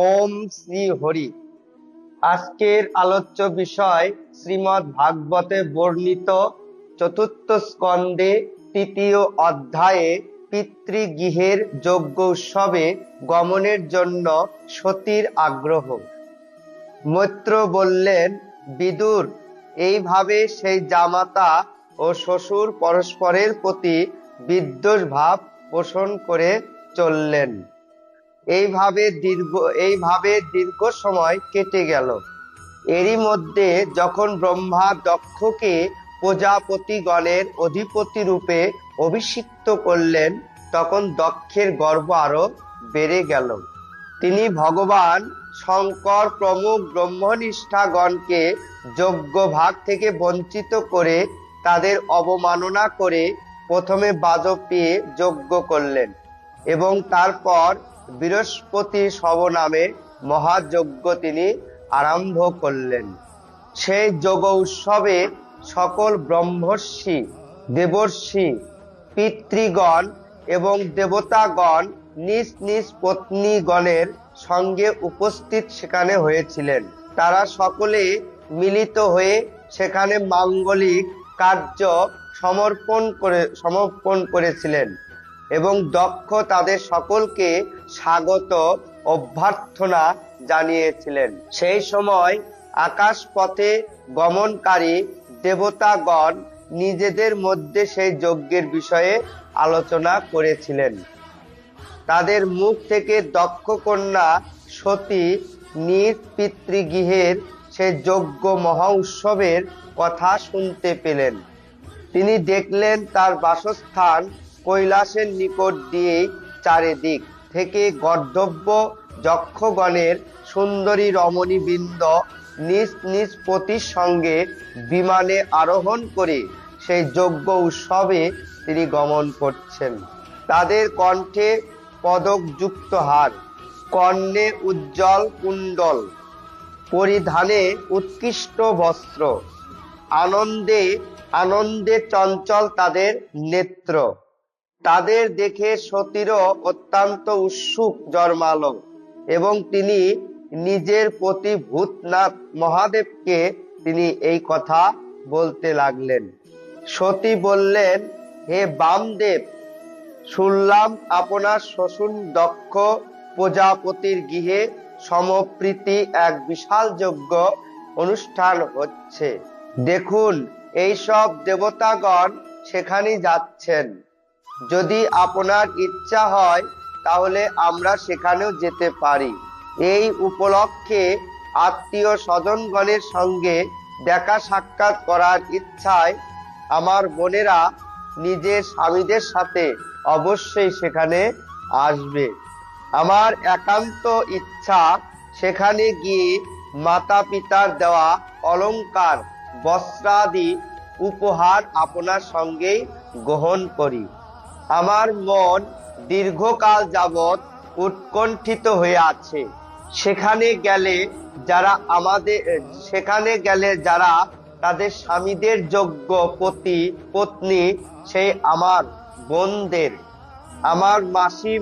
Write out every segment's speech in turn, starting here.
ওম শ্রী হরি। আজকের আলোচ্য বিষয় শ্রীমৎ ভাগবতে বর্ণিত চতুর্থ স্কন্ধে তৃতীয় অধ্যায়ে পিতৃগৃহের যজ্ঞ উৎসবে গমনের জন্য সতীর আগ্রহ। মৈত্র বললেন, বিদুর, এইভাবে সেই জামাতা ও শ্বশুর পরস্পরের প্রতি বিদ্বেষ ভাব পোষণ করে চললেন। এইভাবে দীর্ঘ এইভাবে দীর্ঘ সময় কেটে গেল। এরই মধ্যে যখন ব্রহ্মা দক্ষকে প্রজাপতিগণের অধিপতি রূপে অভিষিক্ত করলেন, তখন দক্ষের গর্ব আরও বেড়ে গেল। তিনি ভগবান শঙ্কর প্রমুখ ব্রহ্মনিষ্ঠাগণকে যোগ্য ভাগ থেকে বঞ্চিত করে তাদের অবমাননা করে প্রথমে বাজপেয়ে যজ্ঞ করলেন এবং তারপর বৃহস্পতি শব নামে মহাযজ্ঞ তিনি আরম্ভ করলেন। সেই যোগ উৎসবে সকল ব্রহ্মর্ষি, দেবর্ষি, পিতৃগণ এবং দেবতাগণ নিজ নিজ পত্নীগণের সঙ্গে উপস্থিত সেখানে হয়েছিলেন। তারা সকলে মিলিত হয়ে সেখানে মাঙ্গলিক কার্য সমর্পণ করে, সমর্পণ করেছিলেন এবং দক্ষ তাদের সকলকে স্বাগত অভ্যর্থনা জানিয়েছিলেন। সেই সময় আকাশ পথে গমনকারী দেবতাগণ নিজেদের মধ্যে সেই যজ্ঞের বিষয়ে আলোচনা করেছিলেন। তাদের মুখ থেকে দক্ষ কন্যা সতী নিজ পিতৃগৃহের সে যজ্ঞ মহা উৎসবের কথা শুনতে পেলেন। তিনি দেখলেন তার বাসস্থান কৈলাসের নিকট দিয়ে চারিদিক। থেকে গর্ধব্য যক্ষগণের সুন্দরী রমণীবৃন্দ নিজ নিজ পতির সঙ্গে বিমানে আরোহণ করে সেই যজ্ঞ উৎসবে তিনি গমন করছেন। তাদের কণ্ঠে পদকযুক্ত হার, কর্ণে উজ্জ্বল কুণ্ডল, পরিধানে উৎকৃষ্ট বস্ত্র, আনন্দে আনন্দে চঞ্চল তাদের নেত্র। তাদের দেখে সতীরও অত্যন্ত উৎসুক জন্মালো এবং তিনি নিজের প্রতি ভূতনাথ মহাদেবকে তিনি এই কথা বলতে লাগলেন। সতী বললেন, হে বামদেব, শুনলাম আপনার শ্বশুর দক্ষ প্রজাপতির গৃহে সমপ্রীতি এক বিশাল যজ্ঞ অনুষ্ঠান হচ্ছে। দেখুন, এইসব দেবতাগণ সেখানে যাচ্ছেন। যদি আপনার ইচ্ছা হয়, তাহলে আমরা সেখানেও যেতে পারি। এই উপলক্ষে আত্মীয় স্বজনগণের সঙ্গে দেখা সাক্ষাৎ করার ইচ্ছায় আমার বোনেরা নিজের স্বামীদের সাথে অবশ্যই সেখানে আসবে। আমার একান্ত ইচ্ছা সেখানে গিয়ে মাতা পিতার দেওয়া অলংকার, বস্ত্রাদি উপহার আপনার সঙ্গেই গ্রহণ করি। আমার মন দীর্ঘকাল যাবৎ উৎকণ্ঠিত হয়ে আছে। সেখানে গেলে যারা আমাদের, সেখানে গেলে যারা তাদের স্বামীদের যোগ্য পতি, পত্নী, সেই আমার বোনদের, আমার মাসি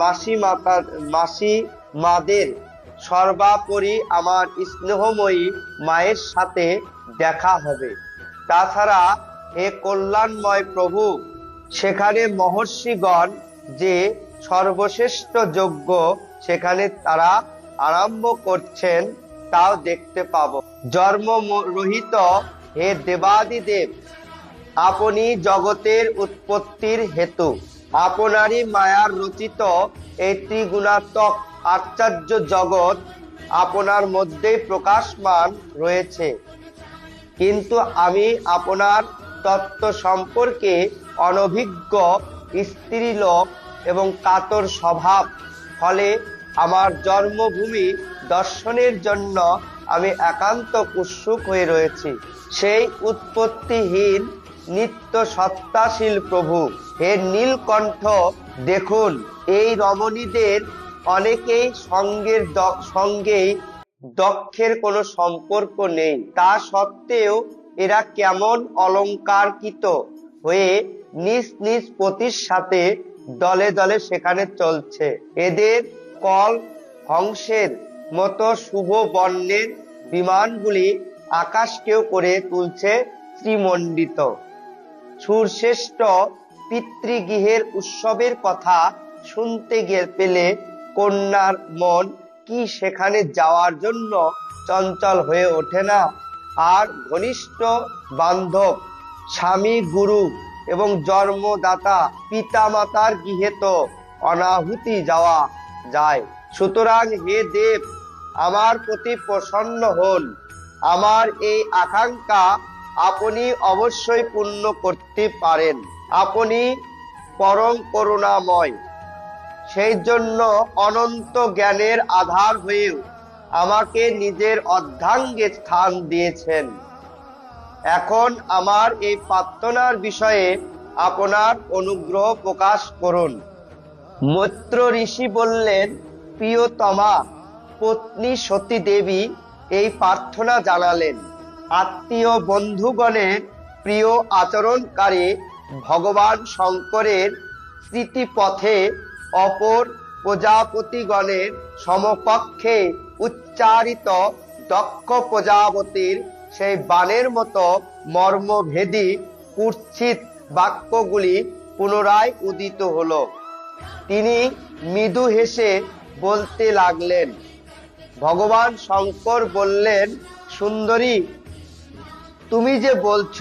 মাসি মাতার মাসি মাদের সর্বাপরি আমার স্নেহময়ী মায়ের সাথে দেখা হবে। তাছাড়া হে কল্যাণময় প্রভু সেখানে মহর্ষিগণ যে সর্বশ্রেষ্ঠ যজ্ঞ সেখানে তারা আরম্ভ করছেন, তাও দেখতে পাবো। জন্ম রহিত হে দেবাদিদেব, আপনি জগতের উৎপত্তির হেতু। আপনারই মায়ার রচিত এই ত্রিগুণাত্মক আশ্চর্য জগৎ আপনার মধ্যেই প্রকাশমান রয়েছে। কিন্তু আমি আপনার তত্ত্ব সম্পর্কে অনভিজ্ঞ স্ত্রীলোক এবং কাতর স্বভাব। ফলে আমার জন্মভূমি দর্শনের জন্য আমি একান্ত উৎসুক হয়ে রয়েছি। সেই উৎপত্তিহীন নিত্য সত্তাশীল প্রভু, হে নীলকণ্ঠ, দেখুন, এই রমণীদের অনেকেই সঙ্গের সঙ্গেই দক্ষের কোনো সম্পর্ক নেই। তা সত্ত্বেও এরা কেমন অলংকারকৃত হয়ে নিজ নিজ পতির সাথে দলে দলে সেখানে চলছে। এদের কল হংসের মতো শুভ বর্ণের বিমানগুলি আকাশকেও করে তুলছে শ্রীমণ্ডিত। সুরশ্রেষ্ঠ পিতৃগৃহের উৎসবের কথা শুনতে গিয়ে পেলে কন্যার মন কি সেখানে যাওয়ার জন্য চঞ্চল হয়ে ওঠে না? আর ঘনিষ্ঠ বান্ধব, স্বামী গুরু এবং জন্মদাতা পিতা মাতার গৃহে অনাহুতি যাওয়া যায়। সুতরাং হে দেব, আমার প্রতি প্রসন্ন হন। আমার এই আকাঙ্ক্ষা আপনি অবশ্যই পূর্ণ করতে পারেন। আপনি পরম করুণাময়। সেই জন্য অনন্ত জ্ঞানের আধার হয়েও আমাকে নিজের অর্ধাঙ্গে স্থান দিয়েছেন। এখন আমার এই প্রার্থনার বিষয়ে আপনার অনুগ্রহ প্রকাশ করুন। মৈত্র ঋষি বললেন, প্রিয়তমা, পত্নী সতী দেবী এই প্রার্থনা জানালেন। আত্মীয় বন্ধুগণের প্রিয় আচরণকারী ভগবান শঙ্করের স্মৃতিপথে অপর প্রজাপতিগণের সমকক্ষে উচ্চারিত দক্ষ প্রজাপতির সেই বাণের মতো মর্মভেদী, কুৎসিত বাক্যগুলি পুনরায় উদিত হলো। তিনি মৃদু হেসে বলতে লাগলেন, ভগবান শঙ্কর বললেন, সুন্দরী, তুমি যে বলছ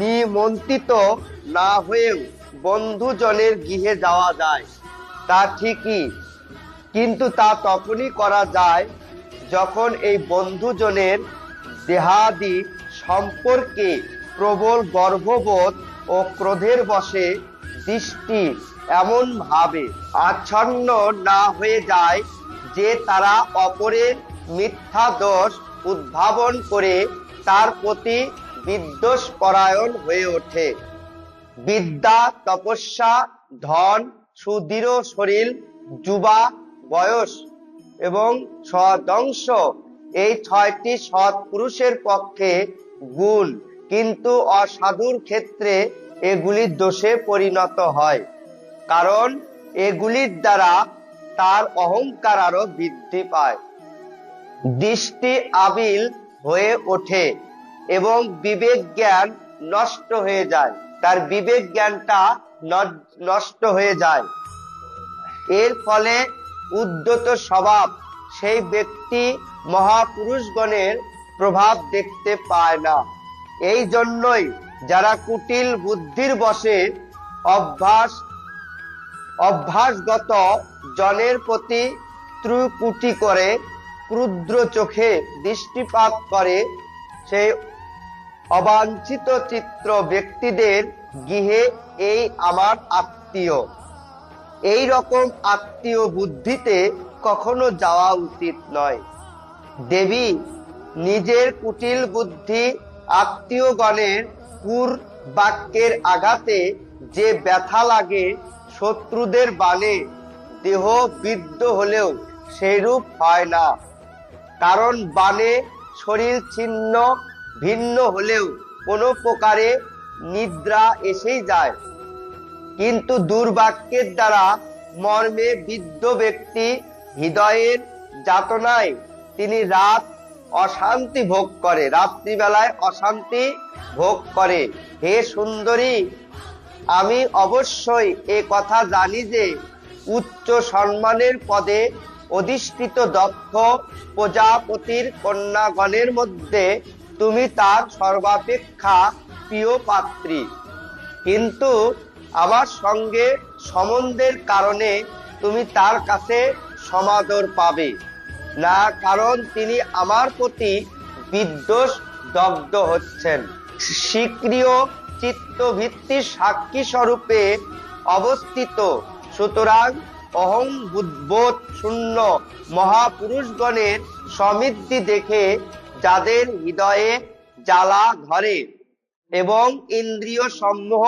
নিমন্ত্রিত না হয়েও বন্ধুজনের গৃহে যাওয়া যায়। তা ঠিকই কিন্তু তা তখনই করা যায় যখন এই বন্ধুজনের দেহাদি সম্পর্কে প্রবল গর্ভবোধ ও ক্রোধের বশে দৃষ্টি এমন ভাবে আচ্ছন্ন না হয়ে যায় যে তারা অপরের মিথ্যা দোষ উদ্ভাবন করে তার প্রতি বিদ্বেষ পরায়ণ হয়ে ওঠে। বিদ্যা, তপস্যা, ধন, সুদৃঢ় শরীর, যুবা বয়স এবং সদংশ এই ছয়টি সৎ পুরুষের পক্ষে গুণ, কিন্তু অসাধুর ক্ষেত্রে এগুলি দোষে পরিণত হয়, কারণ এগুলির দ্বারা তার অহংকার আরও বৃদ্ধি পায়। দৃষ্টি আবিল হয়ে ওঠে এবং বিবেক জ্ঞান নষ্ট হয়ে যায়। তার বিবেক জ্ঞানটা নষ্ট হয়ে যায়। এর ফলে উদ্যত স্বভাব, সেই ব্যক্তি মহাপুরুষগণের প্রভাব দেখতে পায় না। এই জন্যই যারা কুটিল বুদ্ধির বসে অভ্যাস, অভ্যাসগত জনের প্রতি ত্রুকুটি করে, ক্রুদ্র চোখে দৃষ্টিপাত করে, সেই অবাঞ্ছিত চিত্র ব্যক্তিদের গৃহে এই আমার আত্মীয়। এই রকম আত্মীয় বুদ্ধিতে কখনো যাওয়া উচিত নয়। দেবী, নিজের কুটিল বুদ্ধি আত্মীয়গণের কুর বাক্যের আঘাতে যে ব্যথা লাগে শত্রুদের বাণে দেহ বিদ্ধ হলেও সেরূপ হয় না। কারণ বাণে শরীর ছিন্ন, ভিন্ন হলেও কোনো প্রকারে নিদ্রা এসেই যায়। কিন্তু দুর্বাক্যের দ্বারা মর্মে বিদ্ধ ব্যক্তি হৃদয়ের যাতনায় তিনি রাত অশান্তি ভোগ করে, রাত্রিবেলায় অশান্তি ভোগ করে। হে সুন্দরী, আমি অবশ্যই এ কথা জানি যে উচ্চ সম্মানের পদে অধিষ্ঠিত দক্ষ প্রজাপতির কন্যাগণের মধ্যে তুমি তার সর্বাপেক্ষা প্রিয় পাত্রী। কিন্তু আমার সঙ্গে সম্বন্ধের কারণে তুমি তার কাছে সমাদর পাবে। না, কারণ তিনি আমার প্রতি বিদ্বেষ দগ্ধ হচ্ছেন। স্বীক্রিয় চিত্তভিত্তির সাক্ষী স্বরূপে অবস্থিত। সুতরাং অহং বুদ্বোধ শূন্য মহাপুরুষগণের সমৃদ্ধি দেখে যাদের হৃদয়ে জ্বালা ধরে এবং ইন্দ্রিয় সম্মোহ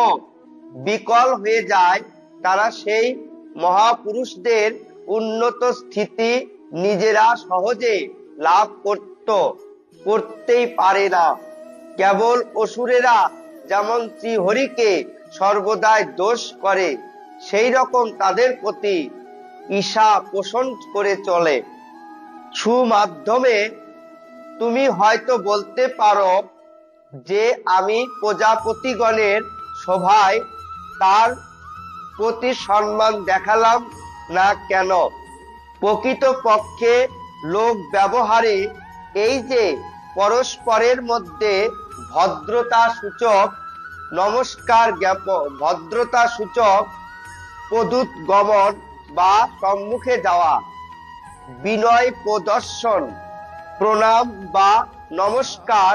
বিকল হয়ে যায়, তারা সেই মহাপুরুষদের উন্নত স্থিতি নিজেরা সহজে লাভ করত, করতেই পারে না। কেবল অসুরেরা যেমন শ্রীহরিকে সর্বদাই দোষ করে, সেই রকম তাদের প্রতি ঈশা পোষণ করে চলে। সুমাধ্যমে তুমি হয়তো বলতে পারো যে আমি প্রজাপতিগণের সভায় তার প্রতি সম্মান দেখালাম না কেন? প্রকৃত পক্ষে লোক ব্যবহারে এই যে পরস্পরের মধ্যে ভদ্রতা সূচক নমস্কার ভদ্রতা সূচক পদুত গমন বা সম্মুখে যাওয়া, বিনয় প্রদর্শন, প্রণাম বা নমস্কার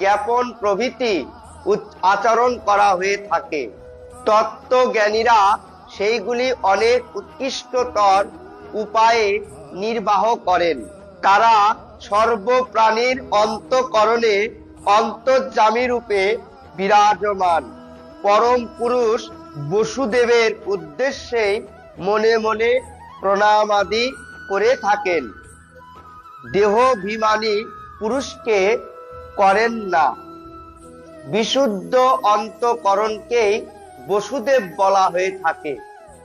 জ্ঞাপন প্রভৃতি আচরণ করা হয়ে থাকে। তত্ত্বজ্ঞানীরা সেইগুলি অনেক উৎকৃষ্টতর উপায়ে নির্বাহ করেন। তারা সর্বপ্রাণীর অন্তকরণে অন্তর্জামী রূপে বিরাজমান। পরম পুরুষ বসুদেবের উদ্দেশ্যে মনে মনে প্রণামাদি করে থাকেন। দেহভিমানী পুরুষকে করেন না। বিশুদ্ধ অন্তকরণকেই বসুদেব বলা হয়ে থাকে।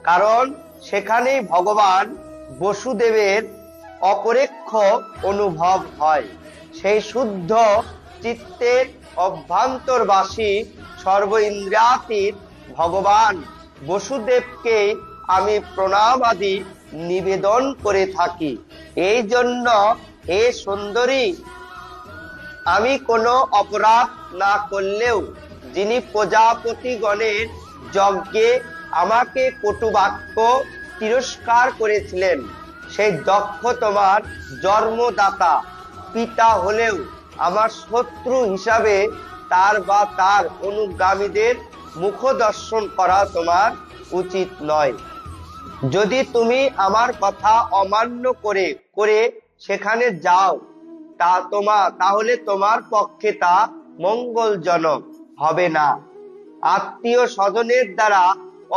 কারণ সেখানেই ভগবান বসুদেবের অপরেক্ষ অনুভব হয়। সেই শুদ্ধ চিত্তের অভ্যন্তরবাসী সর্ব ইন্দ্রিয়াতীত ভগবান বসুদেবকে আমি প্রণাম আদি নিবেদন করে থাকি। এই জন্য হে সুন্দরী, আমি কোনো অপরাধ না করলেও যিনি প্রজাপতিগণের যজ্ঞে আমাকে কটুবাক্য তিরস্কার করেছিলেন। সেই দক্ষ তোমার জন্মদাতা, পিতা হলেও আমার শত্রু হিসাবে তার বা তার অনুগামীদের মুখ দর্শন করা তোমার উচিত নয়। যদি তুমি আমার কথা অমান্য করে করে সেখানে যাও, তা তোমা, তাহলে তোমার পক্ষে তা মঙ্গলজনক হবে না। আত্মীয় স্বজনের দ্বারা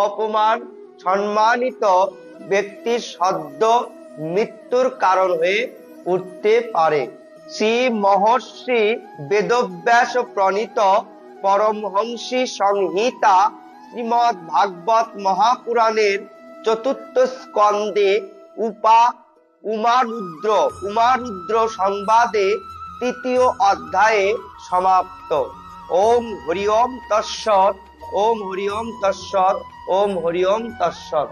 অপমান সম্মানিত ব্যক্তির সদ্য মৃত্যুর কারণ হয়ে উঠতে পারে। শ্রী মহর্ষি বেদব্যাস প্রণীত পরমহংসী সংহিতা শ্রীমৎ ভাগবত মহাপুরাণের চতুর্থ স্কন্ধে উপা উমারুদ্র উমারুদ্র সংবাদে তৃতীয় অধ্যায়ে সমাপ্ত। ওম হরি ওম তৎসৎ ওম হরি ওম তৎসৎ ওম হরি ওম তৎসৎ।